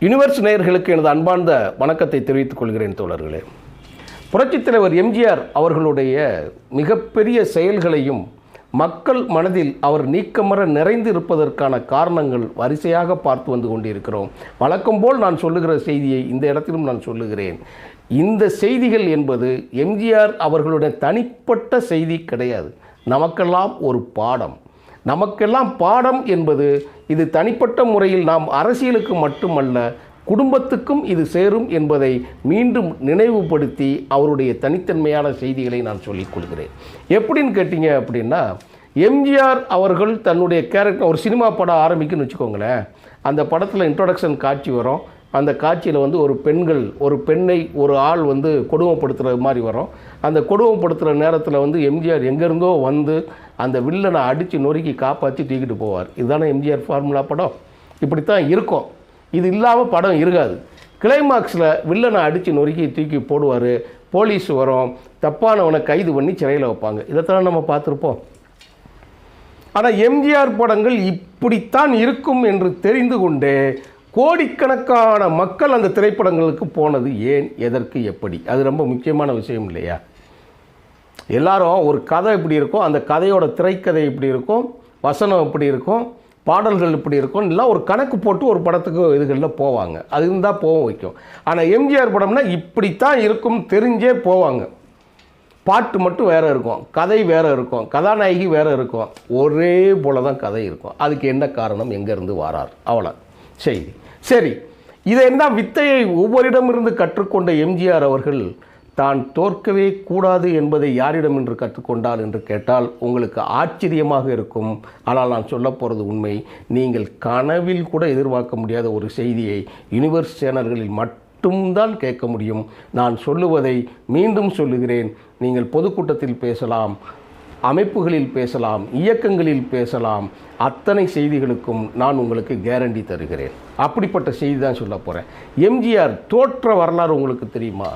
Universe நேயர்களுக்கு எனது அன்பார்ந்த வணக்கத்தை தெரிவித்துக் கொள்கிறேன் தோழர்களே. புரட்சித் தலைவர் எம்ஜிஆர் அவர்களுடைய மிகப்பெரிய செயல்களையும் மக்கள் மனதில் அவர் நீக்கமர நிறைந்து இருப்பதற்கான காரணங்கள் வரிசையாக பார்த்து வந்து கொண்டிருக்கிறோம். வழக்கம் போல் நான் சொல்லுகிற செய்தியை இந்த இடத்திலும் நான் சொல்லுகிறேன். இந்த செய்திகள் என்பது எம்ஜிஆர் அவர்களுடைய தனிப்பட்ட செய்தி கிடையாது. நமக்கெல்லாம் ஒரு பாடம். நமக்கெல்லாம் பாடம் என்பது இது தனிப்பட்ட முறையில் நாம் அரசியலுக்கு மட்டுமல்ல குடும்பத்துக்கும் இது சேரும் என்பதை மீண்டும் நினைவுபடுத்தி அவருடைய தனித்தன்மையான செய்திகளை நான் சொல்லிக் கொள்கிறேன். எப்படின்னு கேட்டிங்க அப்படின்னா எம்ஜிஆர் அவர்கள் தன்னுடைய கேரக்டர் ஒரு சினிமா படம் ஆரம்பிக்குன்னு வச்சுக்கோங்களேன். அந்த படத்தில் இன்ட்ரொடக்ஷன் காட்சி வரும். அந்த காட்சியில் வந்து ஒரு பெண்கள் ஒரு பெண்ணை ஒரு ஆள் வந்து கொடுமைப்படுத்துகிற மாதிரி வரும். அந்த கொடுமைப்படுத்துகிற நேரத்தில் வந்து எம்ஜிஆர் எங்கேருந்தோ வந்து அந்த வில்லனை அடித்து நொறுக்கி காப்பாற்றி தூக்கிட்டு போவார். இதுதானே எம்ஜிஆர் ஃபார்முலா படம்? இப்படித்தான் இருக்கும். இது இல்லாமல் படம் இருக்காது. கிளைமாக்ஸில் வில்லனை அடித்து நொறுக்கி தூக்கி போடுவார். போலீஸ் வரும். தப்பானவனை கைது பண்ணி சிறையில் வைப்பாங்க. இதைத்தான் நம்ம பார்த்துருப்போம். ஆனால் எம்ஜிஆர் படங்கள் இப்படித்தான் இருக்கும் என்று தெரிந்து கொண்டே கோடிக்கணக்கான மக்கள் அந்த திரைப்படங்களுக்கு போனது ஏன் எதற்கு எப்படி? அது ரொம்ப முக்கியமான விஷயம் இல்லையா? எல்லாரும் ஒரு கதை இப்படி இருக்கும் அந்த கதையோட திரைக்கதை இப்படி இருக்கும் வசனம் இப்படி இருக்கும் பாடல்கள் இப்படி இருக்கும் எல்லாம் ஒரு கணக்கு போட்டு ஒரு படத்துக்கு இதுகளில் போவாங்க. அது இருந்தால் போக வைக்கும். ஆனால் எம்ஜிஆர் படம்னா இப்படித்தான் இருக்கும் தெரிஞ்சே போவாங்க. பாட்டு மட்டும் வேறு இருக்கும் கதை வேறு இருக்கும் கதாநாயகி வேறு இருக்கும் ஒரே போல தான் கதை இருக்கும். அதுக்கு என்ன காரணம்? எங்கேருந்து வாரார்? அவ்வளோ செய்தி சரி இதை என்ன வித்தையை ஒவ்வொருடமிருந்து கற்றுக்கொண்ட எம்ஜிஆர் அவர்கள் தான் தோற்கவே கூடாது என்பதை யாரிடம் என்று கற்றுக்கொண்டார்? என்று கேட்டால் உங்களுக்கு ஆச்சரியமாக இருக்கும். ஆனால் நான் சொல்ல போகிறது உண்மை. நீங்கள் கனவில் கூட எதிர்பார்க்க முடியாத ஒரு செய்தியை யூனிவர்ஸ் சேனல்களில் மட்டும்தான் கேட்க முடியும். நான் சொல்லுவதை மீண்டும் சொல்லுகிறேன். நீங்கள் பொதுக்கூட்டத்தில் பேசலாம். அமைப்புகளில் பேசலாம் இயக்கங்களில் பேசலாம். அத்தனை செய்திகளுக்கும் நான் உங்களுக்கு கேரண்டி தருகிறேன். அப்படிப்பட்ட செய்தி தான் சொல்ல போகிறேன் எம்ஜிஆர் தோற்ற வரலாறு உங்களுக்கு தெரியுமா?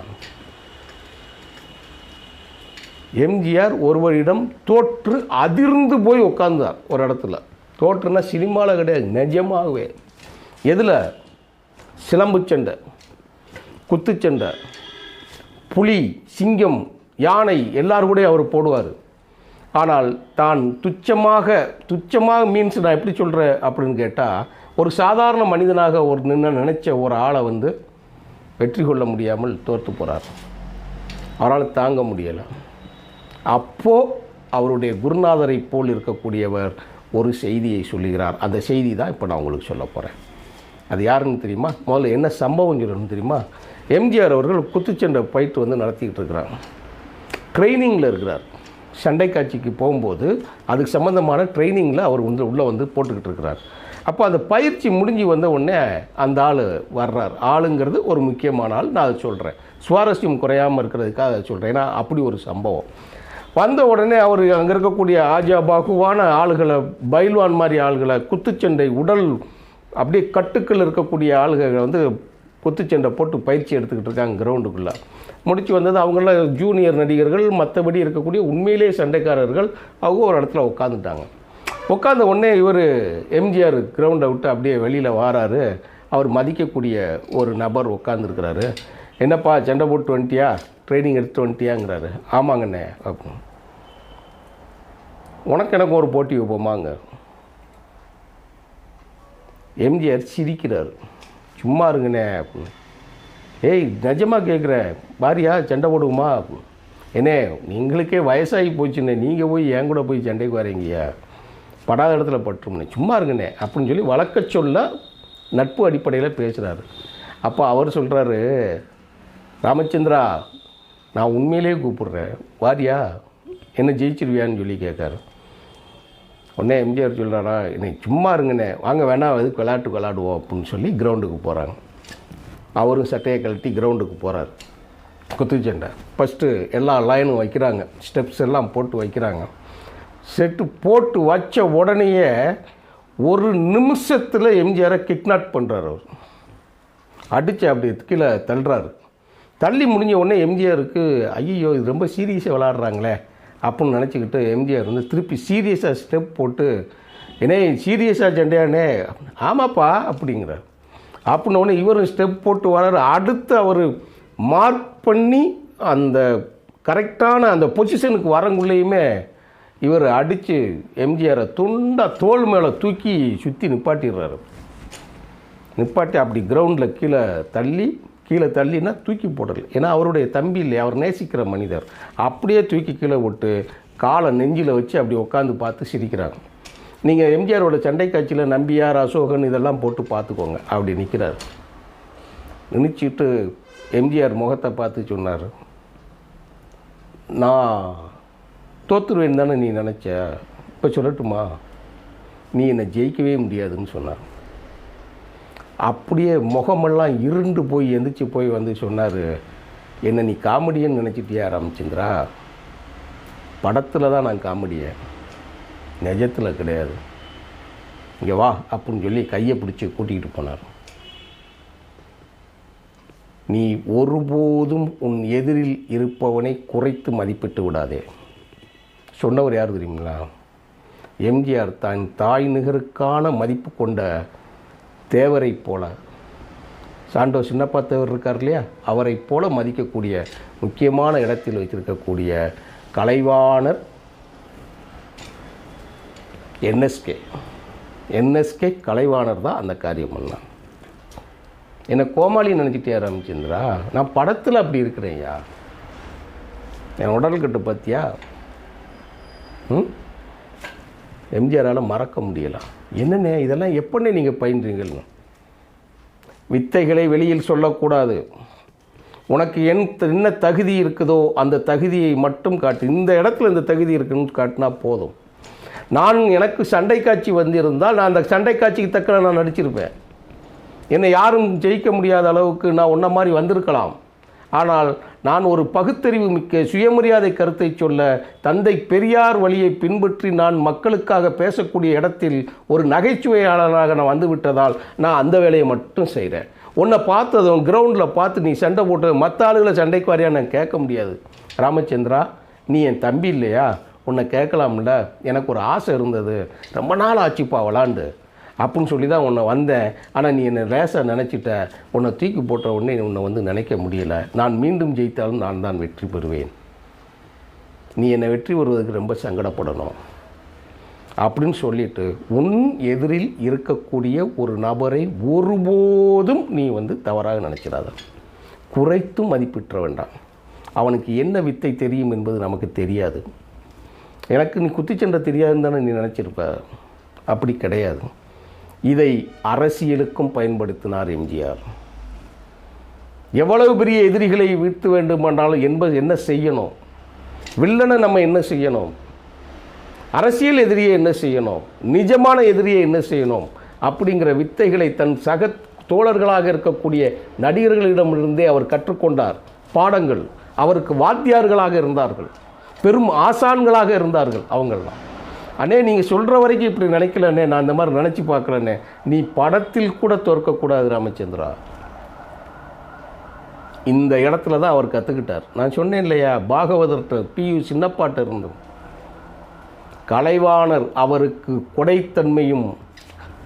எம்ஜிஆர் ஒருவரிடம் தோற்று அதிர்ந்து போய் உட்கார்ந்தார் ஒரு இடத்துல. தோற்றுனா சினிமாவில் கிடையாது நிஜமாகவே. எதில்? சிலம்பு சண்டை குத்துச்சண்டை புலி சிங்கம் யானை எல்லாரும் கூட அவர் போடுவார். ஆனால் தான் துச்சமாக துச்சமாக மீன்ஸ் நான் எப்படி சொல்கிறேன் அப்படின்னு கேட்டால் ஒரு சாதாரண மனிதனாக ஒரு நின்று நினச்ச ஒரு ஆளை வந்து வெற்றி கொள்ள முடியாமல் தோற்று போகிறார் அவரால் தாங்க முடியலை. அப்போது அவருடைய குருநாதரை போல் இருக்கக்கூடியவர் ஒரு செய்தியை சொல்லுகிறார். அந்த செய்தி தான் இப்போ நான் உங்களுக்கு சொல்ல போகிறேன் அது யாருன்னு தெரியுமா? முதல்ல என்ன சம்பவம் சொல்லணும் தெரியுமா? எம்ஜிஆர் அவர்கள் குத்துச்சண்டை பயிற்று வந்து நடத்திக்கிட்டு இருக்கிறாங்க ட்ரைனிங்கில் இருக்கிறார். சண்டை காட்சிக்கு போகும்போது அதுக்கு சம்மந்தமான ட்ரைனிங்கில் அவர் வந்து உள்ளே வந்து போட்டுக்கிட்டு இருக்கிறார். அப்போ அந்த பயிற்சி முடிஞ்சு வந்த உடனே அந்த ஆள் வர்றார். ஆளுங்கிறது ஒரு முக்கியமான ஆள். நான் அதை சொல்கிறேன். சுவாரஸ்யம் குறையாமல் இருக்கிறதுக்காக அதை சொல்கிறேன். ஏன்னா அப்படி ஒரு சம்பவம். வந்த உடனே அவர் அங்கே இருக்கக்கூடிய ஆஜா பாகுவான ஆளுகளை பைல்வான் மாதிரி ஆளுகளை குத்துச்சண்டை உடல் அப்படியே கட்டுக்கள் இருக்கக்கூடிய ஆளுகளை வந்து குத்துச்சண்டை போட்டு பயிற்சி எடுத்துக்கிட்டு இருக்காங்க கிரவுண்டுக்குள்ளே முடிச்சு வந்தது அவங்களாம் ஜூனியர் நடிகர்கள் மற்றபடி இருக்கக்கூடிய உண்மையிலே சண்டைக்காரர்கள் அவங்க ஒரு இடத்துல உட்காந்துட்டாங்க உட்காந்த உடனே இவர் எம்ஜிஆர் கிரவுண்டை விட்டு அப்படியே வெளியில் வாராரு. அவர் மதிக்கக்கூடிய ஒரு நபர் உட்காந்துருக்கிறாரு என்னப்பா சண்டை போட்டு வந்துட்டியா? ட்ரைனிங் எடுத்து வந்துட்டியாங்கிறாரு. ஆமாங்கண்ணே அப்படின்னு. உனக்கு எனக்கு ஒரு போட்டி வைப்போமாங்க. எம்ஜிஆர் சிரிக்கிறார். சும்மா இருங்கண்ணே. அப்படின்னு ஏய் நிஜமாக கேட்குறேன் பாரியா சண்டை போடுவோமா? என்னே நீங்களுக்கே வயசாகி போச்சுண்ணே. நீங்கள் போய் என் கூட போய் சண்டைக்கு வரீங்கய்யா. படாத இடத்துல பட்டுருமுண்ணே சும்மா இருங்கண்ணே. அப்படின்னு சொல்லி வழக்க சொல்ல நட்பு அடிப்படையில் பேசுகிறாரு அப்போ அவர் சொல்கிறாரு ராமச்சந்திரா நான் உண்மையிலேயே கூப்பிடுறேன். வாரியா என்ன ஜெயிச்சிருவியான்னு சொல்லி கேட்காரு. உடனே எம்ஜிஆர் சொல்கிறாரா என்னை சும்மா இருங்கண்ணே வாங்க வேணாம் எதுக்கு விளையாட்டு விளாடுவோம் அப்படின்னு சொல்லி கிரவுண்டுக்கு போகிறாங்க அவரும் சட்டையை கழட்டி கிரவுண்டுக்கு போகிறார் குத்துச்சண்டை ஃபஸ்ட்டு எல்லா லைனும் வைக்கிறாங்க. ஸ்டெப்ஸ் எல்லாம் போட்டு வைக்கிறாங்க. செட்டு போட்டு வச்ச உடனேயே ஒரு நிமிஷத்தில் எம்ஜிஆரை கிட்னாப் பண்ணுறார் அவர். அடித்து அப்படி கீழே தள்ளுறாரு. தள்ளி முடிஞ்ச உடனே எம்ஜிஆருக்கு ஐயோ இது ரொம்ப சீரியஸாக விளாட்றாங்களே அப்படின்னு நினச்சிக்கிட்டு எம்ஜிஆர் வந்து திருப்பி சீரியஸாக ஸ்டெப் போட்டு என்னே சீரியஸாக ஜெண்டையானே ஆமாப்பா அப்படிங்கிறார். அப்படின்னோடனே இவர் ஸ்டெப் போட்டு வராரு. அடுத்து அவர் மார்க் பண்ணி அந்த கரெக்டான அந்த பொசிஷனுக்கு வரங்குள்ளேயுமே இவர் அடித்து எம்ஜிஆரை துண்டாக தோல் மேலே தூக்கி சுற்றி நிப்பாட்டிடுறாரு. நிப்பாட்டி அப்படி கிரவுண்டில் கீழே தள்ளி கீழே தள்ளினா தூக்கி போடல. ஏன்னா அவருடைய தம்பி இல்லை அவர் நேசிக்கிற மனிதர். அப்படியே தூக்கி கீழே விட்டு காலை நெஞ்சில் வச்சு அப்படி உட்காந்து பார்த்து சிரிக்கிறாங்க நீங்கள் எம்ஜிஆரோட சண்டை காட்சியில் நம்பியார் அசோகன் இதெல்லாம் போட்டு பார்த்துக்கோங்க அப்படி நிற்கிறார் நினச்சிட்டு எம்ஜிஆர் முகத்தை பார்த்து சொன்னார். நான் தோத்துருவேன் தானே நீ நினச்ச? இப்போ சொல்லட்டுமா? நீ என்னை ஜெயிக்கவே முடியாதுன்னு சொன்னார். அப்படியே முகமெல்லாம் இருண்டு போய் எந்திரிச்சு போய் வந்து சொன்னார் என்ன நீ காமெடியன்னு நினச்சிட்டியா ராமச்சந்திரா? படத்தில் தான் நான் காமெடியை. நிஜத்தில் கிடையாது. இங்கே வா அப்படின்னு சொல்லி கையை பிடிச்சி கூட்டிகிட்டு போனார். நீ ஒருபோதும் உன் எதிரில் இருப்பவனை குறைத்து மதிப்பிட்டு விடாதே. சொன்னவர் யார் தெரியுங்களா? எம்ஜிஆர் தான் தாய் நிகருக்கான மதிப்பு கொண்ட தேவரை போல. சாண்டோ சின்னப்பா தேவர் இருக்கார் இல்லையா? அவரை போல மதிக்கக்கூடிய முக்கியமான இடத்தில் வைத்திருக்கக்கூடிய கலைவாணர் என்எஸ்கே. என்எஸ்கே கலைவாணர் தான் அந்த காரியம் பண்ணான் என்னை கோமாளி நினச்சிட்டே ஆரம்பிச்சுன்றா நான் படத்தில் அப்படி இருக்கிறேன்யா என் உடல்கட்டு பார்த்தியா ம்? எம்ஜிஆரால் மறக்க முடியலாம். என்னென்ன இதெல்லாம் எப்போன்னே நீங்கள் பயின்றீங்கன்னு வித்தைகளை வெளியில் சொல்லக்கூடாது. உனக்கு என் என்ன தகுதி இருக்குதோ அந்த தகுதியை மட்டும் காட்டு. இந்த இடத்துல இந்த தகுதி இருக்குன்னு காட்டினா போதும். நான் எனக்கு சண்டை காட்சி வந்திருந்தால் நான் அந்த சண்டை காட்சிக்கு தக்க நான் நடிச்சிருப்பேன். என்னை யாரும் ஜெயிக்க முடியாத அளவுக்கு நான் உன்ன மாதிரி வந்திருக்கலாம். ஆனால் நான் ஒரு பகுத்தறிவு மிக்க சுயமரியாதை கருத்தை சொல்ல தந்தை பெரியார் வழியை பின்பற்றி நான் மக்களுக்காக பேசக்கூடிய இடத்தில் ஒரு நகைச்சுவையாளராக நான் வந்து விட்டதால் நான் அந்த வேலையை மட்டும் செய்கிறேன். உன்னை பார்த்ததும் கிரவுண்டில் பார்த்து நீ சண்டை போட்டது மற்ற ஆளுகளை சண்டைக்கு வரையா நான் கேட்க முடியாது. ராமச்சந்திரா நீ என் தம்பி இல்லையா? உன்னை கேட்கலாம்ல. எனக்கு ஒரு ஆசை இருந்தது. ரொம்ப நாள் ஆச்சுப்பா விளாண்டு. அப்படின்னு சொல்லி தான் உன்னை வந்தேன். ஆனால் நீ என்னை லேசாக நினச்சிட்ட. உன்னை தூக்கி போட்ட உடனே உன்னை வந்து நினைக்க முடியலை. நான் மீண்டும் ஜெயித்தாலும் நான் தான் வெற்றி பெறுவேன். நீ என்னை வெற்றி பெறுவதற்கு ரொம்ப சங்கடப்படணும். அப்படின்னு சொல்லிட்டு உன் எதிரில் இருக்கக்கூடிய ஒரு நபரை ஒருபோதும் நீ வந்து தவறாக நினச்சிடாத. குறைத்தும் மதிப்பிட்ட வேண்டாம். அவனுக்கு என்ன வித்தை தெரியும் என்பது நமக்கு தெரியாது. எனக்கு நீ குத்திச்சண்டை தெரியாதுன்னு தானே நீ நினச்சிருப்ப. அப்படி கிடையாது. இதை அரசியலுக்கும் பயன்படுத்தினார் எம்ஜிஆர். எவ்வளவு பெரிய எதிரிகளை வீழ்த்து வேண்டுமானாலும் என்பது என்ன செய்யணும்? வில்லனை நம்ம என்ன செய்யணும்? அரசியல் எதிரியை என்ன செய்யணும்? நிஜமான எதிரியை என்ன செய்யணும்? அப்படிங்கிற வித்தைகளை தன் சக தோழர்களாக இருக்கக்கூடிய நடிகர்களிடமிருந்தே அவர் கற்றுக்கொண்டார். பாடங்கள். அவருக்கு வாத்தியார்களாக இருந்தார்கள். பெரும் ஆசான்களாக இருந்தார்கள் அவங்கெல்லாம் அண்ணே நீங்கள் சொல்கிற வரைக்கும் இப்படி நினைக்கலண்ணே நான் இந்த மாதிரி நினச்சி பார்க்கலண்ணே. நீ படத்தில் கூட தோற்கக்கூடாது ராமச்சந்திரா. இந்த இடத்துல தான் அவர் கற்றுக்கிட்டார் நான் சொன்னேன் இல்லையா பாகவதர்கிட்ட பியு சின்னப்பாட்ட இருந்தும் கலைவாணர் அவருக்கு கொடைத்தன்மையும்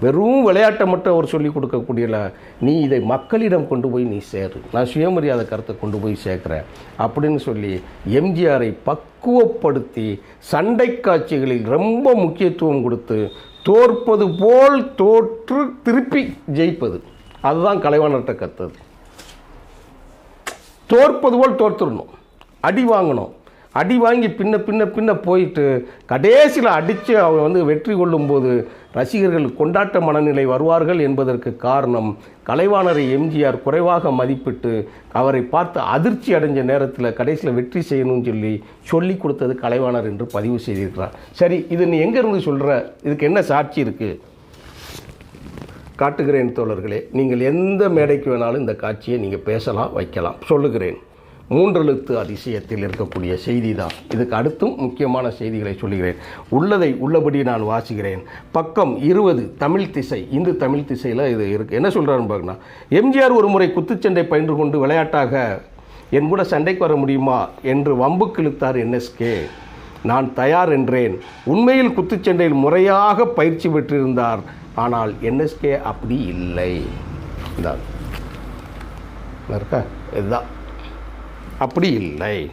வெறும் விளையாட்டை மட்டும் அவர் சொல்லிக் கொடுக்கக்கூடியல நீ இதை மக்களிடம் கொண்டு போய் நீ சேரு. நான் சுயமரியாதை கருத்தை கொண்டு போய் சேர்க்குறேன் அப்படின்னு சொல்லி எம்ஜிஆரை பக்குவப்படுத்தி சண்டை காட்சிகளில் ரொம்ப முக்கியத்துவம் கொடுத்து தோற்பது போல் தோற்று திருப்பி ஜெயிப்பது. அதுதான் கலைவாணர்கிட்ட கற்றுது. தோற்பது போல் தோற்றுடணும். அடி வாங்கணும். அடி வாங்கி பின்ன பின்ன பின்ன போயிட்டு கடைசியில் அடித்து அவங்க வந்து வெற்றி கொள்ளும்போது ரசிகர்கள் கொண்டாட்ட மனநிலை வருவார்கள் என்பதற்கு காரணம் கலைவாணரை எம்ஜிஆர் குறைவாக மதிப்பிட்டு அவரை பார்த்து அதிர்ச்சி அடைஞ்ச நேரத்தில் கடைசியில் வெற்றி செய்யணும்னு சொல்லி சொல்லி கொடுத்தது கலைவாணர் என்று பதிவு செய்திருக்கிறார். சரி இது நீ எங்கேருந்து சொல்கிற இதுக்கு என்ன சாட்சி இருக்குது காட்டுகிறேன் தோழர்களே நீங்கள் எந்த மேடைக்கு வேணாலும் இந்த காட்சியை நீங்கள் பேசலாம் வைக்கலாம். சொல்லுகிறேன். மூன்றெழுத்து அதிசயத்தில் இருக்கக்கூடிய செய்தி தான் இதுக்கு அடுத்தும் முக்கியமான செய்திகளை சொல்லுகிறேன். உள்ளதை உள்ளபடி நான் வாசிக்கிறேன். பக்கம் இருபது தமிழ் திசை. இந்து தமிழ் திசையில் இது இருக்குது என்ன சொல்கிறாருன்னு பார்க்கணும் எம்ஜிஆர் ஒரு முறை குத்துச்சண்டை பயின்று கொண்டு விளையாட்டாக என் கூட சண்டைக்கு வர முடியுமா? என்று வம்புக்கு இழுத்தார் என்எஸ்கே. நான் தயார் என்றேன். உண்மையில் குத்துச்சண்டையில் முறையாக பயிற்சி பெற்றிருந்தார். ஆனால் என்எஸ்கே அப்படி இல்லை. இதான் இருக்கா? இதுதான். அப்படி இல்லை.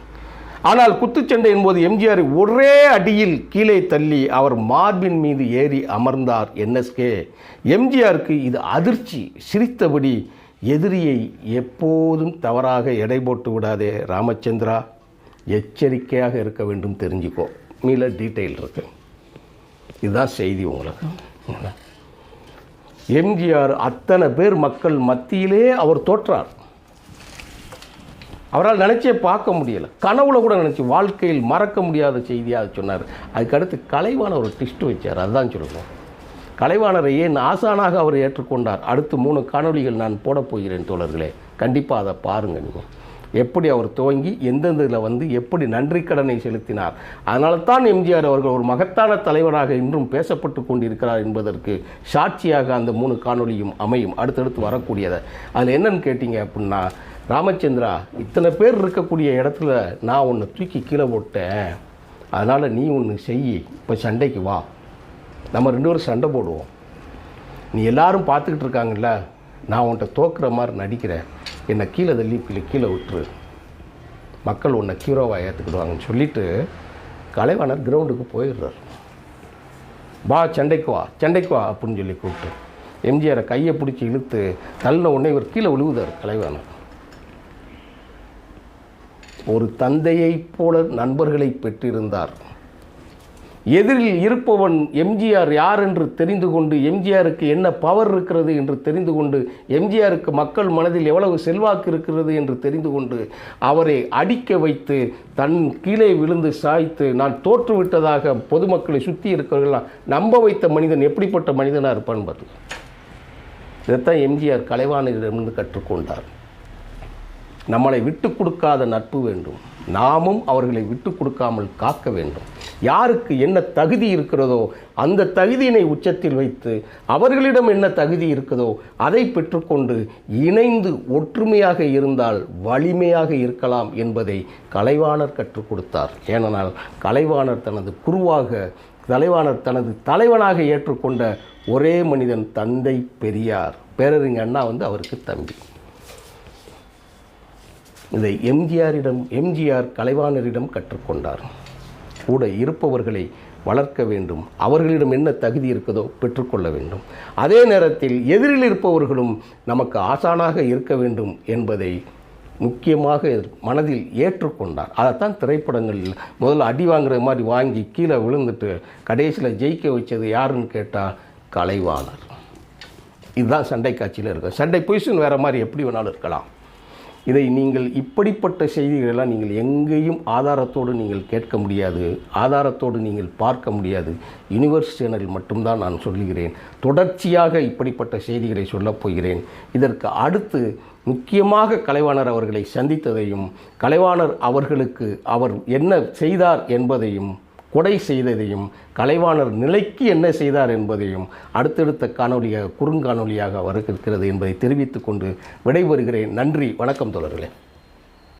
ஆனால் குத்துச்சண்டை என்பது எம்ஜிஆர் ஒரே அடியில் கீழே தள்ளி அவர் மார்பின் மீது ஏறி அமர்ந்தார். என்எஸ்கே எம்ஜிஆருக்கு இது அதிர்ச்சி சிரித்தபடி எதிரியை எப்போதும் தவறாக எடை போட்டு விடாதே ராமச்சந்திரா. எச்சரிக்கையாக இருக்க வேண்டும் தெரிஞ்சுக்கோ. மீள டீட்டெயில் இருக்கு. இதுதான் செய்தி உங்களுக்கு. எம்ஜிஆர் அத்தனை பேர் மக்கள் மத்தியிலே அவர் தோற்றார். அவரால் நினச்சே பார்க்க முடியலை. கனவுல கூட நினச்சி வாழ்க்கையில் மறக்க முடியாத செய்தியாக சொன்னார். அதுக்கடுத்து கலைவான ஒரு டிஸ்ட் வச்சார். அதுதான் சொல்லணும். கலைவாணரை ஏன் ஆசானாக அவர் ஏற்றுக்கொண்டார்? அடுத்து மூணு காணொளிகள் நான் போடப் போகிறேன் தோழர்களே. கண்டிப்பாக அதை பாருங்கள் நீங்கள் எப்படி அவர் துவங்கி எந்தெந்த இதில் வந்து எப்படி நன்றி கடனை செலுத்தினார். அதனால தான் எம்ஜிஆர் அவர்கள் ஒரு மகத்தான தலைவராக இன்றும் பேசப்பட்டு கொண்டிருக்கிறார் என்பதற்கு சாட்சியாக அந்த மூணு காணொளியும் அமையும். அடுத்தடுத்து வரக்கூடியதை. அதில் என்னன்னு கேட்டிங்க அப்படின்னா ராமச்சந்திரா இத்தனை பேர் இருக்கக்கூடிய இடத்துல நான் உன்னை தூக்கி கீழே போட்டேன். அதனால் நீ ஒன்று செய் இப்போ சண்டைக்கு வா. நம்ம ரெண்டு பேரும் சண்டை போடுவோம். நீ எல்லாரும் பார்த்துக்கிட்டு இருக்காங்கல்ல நான் உன்கிட்ட தோக்குற மாதிரி நடிக்கிறேன். என்னை கீழே தள்ளி கீழே கீழே விட்டுரு. மக்கள் உன்னை ஹீரோவாக ஏற்றுக்கிடுவாங்கன்னு சொல்லிவிட்டு கலைவாணர் கிரவுண்டுக்கு போயிடுறார். வா சண்டைக்கு வா சண்டைக்கு வா அப்படின்னு சொல்லி கூப்பிட்டு எம்ஜிஆரை கையை பிடிச்சி இழுத்து தள்ளின உடனே இவர் கீழே விழுவுதார் கலைவாணர். ஒரு தந்தையைப் போல நண்பர்களை பெற்றிருந்தார். எதிரில் இருப்பவன் எம்ஜிஆர் யார் என்று தெரிந்து கொண்டு எம்ஜிஆருக்கு என்ன பவர் இருக்கிறது என்று தெரிந்து கொண்டு எம்ஜிஆருக்கு மக்கள் மனதில் எவ்வளவு செல்வாக்கு இருக்கிறது என்று தெரிந்து கொண்டு அவரை அடிக்க வைத்து தன் கீழே விழுந்து சாய்த்து நான் தோற்றுவிட்டதாக பொதுமக்களை சுற்றி இருக்கிறவர்களாம் நம்ப வைத்த மனிதன் எப்படிப்பட்ட மனிதனாக இருப்பான் பார்த்து இதைத்தான் எம்ஜிஆர் கலைவாணரிடமிருந்து கற்றுக்கொண்டார். நம்மளை விட்டு கொடுக்காத நட்பு வேண்டும். நாமும் அவர்களை விட்டு கொடுக்காமல் காக்க வேண்டும். யாருக்கு என்ன தகுதி இருக்கிறதோ அந்த தகுதியினை உச்சத்தில் வைத்து அவர்களிடம் என்ன தகுதி இருக்குதோ அதை பெற்றுக்கொண்டு இணைந்து ஒற்றுமையாக இருந்தால் வலிமையாக இருக்கலாம் என்பதை கலைவாணர் கற்றுக் கொடுத்தார். ஏனென்றால் கலைவாணர் தனது குருவாக தலைவாணர் தனது தலைவனாக ஏற்றுக்கொண்ட ஒரே மனிதன் தந்தை பெரியார். பேரறிஞர் அண்ணா வந்து அவருக்கு தம்பி. இதை எம்ஜிஆரிடம் எம்ஜிஆர் கலைவாணரிடம் கற்றுக்கொண்டார். கூட இருப்பவர்களை வளர்க்க வேண்டும். அவர்களிடம் என்ன தகுதி இருக்குதோ பெற்றுக்கொள்ள வேண்டும். அதே நேரத்தில் எதிரில் இருப்பவர்களும் நமக்கு ஆசானாக இருக்க வேண்டும் என்பதை முக்கியமாக மனதில் ஏற்றுக்கொண்டார். அதைத்தான் திரைப்படங்களில் முதல்ல அடி வாங்குற மாதிரி வாங்கி கீழே விழுந்துட்டு கடைசியில் ஜெயிக்க வச்சது யாருன்னு கேட்டால் கலைவாணர். இதுதான் சண்டை காட்சியில் இருக்கும். சண்டை பொசிஷன் வேறு மாதிரி எப்படி வேணாலும் இருக்கலாம். இதை நீங்கள் இப்படிப்பட்ட செய்திகளெல்லாம் நீங்கள் எங்கேயும் ஆதாரத்தோடு நீங்கள் கேட்க முடியாது ஆதாரத்தோடு நீங்கள் பார்க்க முடியாது. யூனிவர்ஸ் சேனலில் மட்டும்தான் நான் சொல்லுகிறேன். தொடர்ச்சியாக இப்படிப்பட்ட செய்திகளை சொல்லப் போகிறேன். இதற்கு அடுத்து முக்கியமாக கலைவாணர் அவர்களை சந்தித்ததையும் கலைவாணர் அவர்களுக்கு அவர் என்ன செய்தார் என்பதையும் கொடை செய்ததையும் கலைவாணர் நிலைக்கு என்ன செய்தார் என்பதையும் அடுத்தடுத்த காணொலியாக குறுங்காணொலியாக வருகிறது என்பதை தெரிவித்துக்கொண்டு விடைபெறுகிறேன். நன்றி வணக்கம் தொடர்களே